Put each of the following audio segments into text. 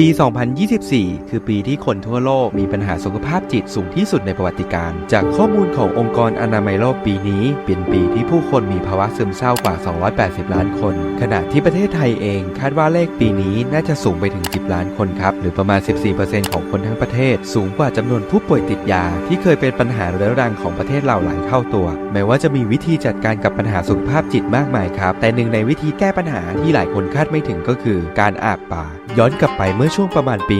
ปี 2024 คือปีที่คนทั่วโลกมีปัญหาสุขภาพจิตสูงที่สุดในประวัติการ จากข้อมูลขององค์กรอนามัยโลกปีนี้ เป็นปีที่ผู้คนมีภาวะซึมเศร้ากว่า 280 ล้านคน ขณะที่ประเทศไทยเองคาดว่าเลขปีนี้น่าจะสูงไปถึง 10 ล้านคนครับ หรือประมาณ 14%ของคนทั้งประเทศ สูงกว่าจำนวนผู้ป่วยติดยา ที่เคยเป็นปัญหาเรื้อรังของประเทศเราหลายเท่าตัว แม้ว่าจะมีวิธีจัดการกับปัญหาสุขภาพจิตมากมายครับ แต่หนึ่งในวิธีแก้ปัญหาที่หลายคนคาดไม่ถึงก็คือ การอาบป่า ย้อนกลับไปเมื่อช่วงประมาณปี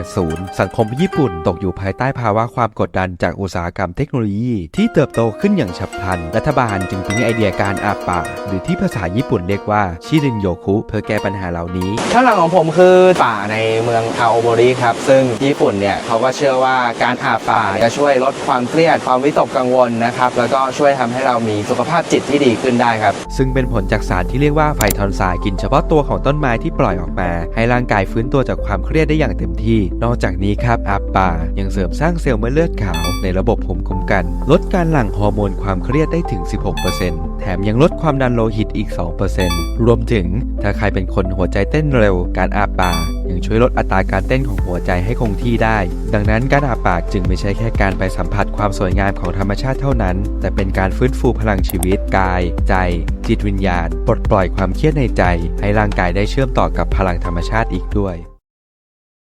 1980 สังคมญี่ปุ่นตกอยู่ภายใต้ภาวะความกดดันจากอุตสาหกรรมเทคโนโลยี ที่เติบโตขึ้นอย่างฉับพลัน รัฐบาลจึงทิ้งไอเดียการอาบป่า หรือที่ภาษาญี่ปุ่นเรียกว่าชิรินโยคุ เพื่อแก้ปัญหาเหล่านี้ ข้างหลังของผมคือป่าในเมืองคาโอโบริครับ ซึ่งญี่ปุ่นเนี่ยเขาก็เชื่อว่าการอาบป่าจะช่วยลดความเครียดความวิตกกังวลนะครับ แล้วก็ช่วยทำให้เรามีสุขภาพจิตที่ดีขึ้นได้ครับ ซึ่งเป็นผลจากสารที่เรียกว่าไฟทอนไซด์กินเฉพาะตัวของต้นไม้ที่ปล่อยออกมา ให้ร่างกายฟื้นตัวจากความเครียดได้อย่างเต็มที่ นอกจากนี้ครับอาบป่ายังเสริมสร้างเซลล์เม็ดเลือดขาวในระบบภูมิคุ้มกัน ลดการหลั่งฮอร์โมนความเครียดได้ถึง 16%แถมยังลดความดันโลหิตอีก 2%รวมถึงถ้าใครเป็นคนหัวใจเต้นเร็ว การอาบป่ายังช่วยลดอัตราการเต้นของหัวใจให้คงที่ได้ ดังนั้นการอาบปากจึงไม่ใช่แค่การไปสัมผัสความสวยงามของธรรมชาติเท่านั้น แต่เป็นการฟื้นฟูพลังชีวิต กาย ใจ จิตวิญญาณ ปลดปล่อยความเครียดในใจ ให้ร่างกายได้เชื่อมต่อกับพลังธรรมชาติอีกด้วย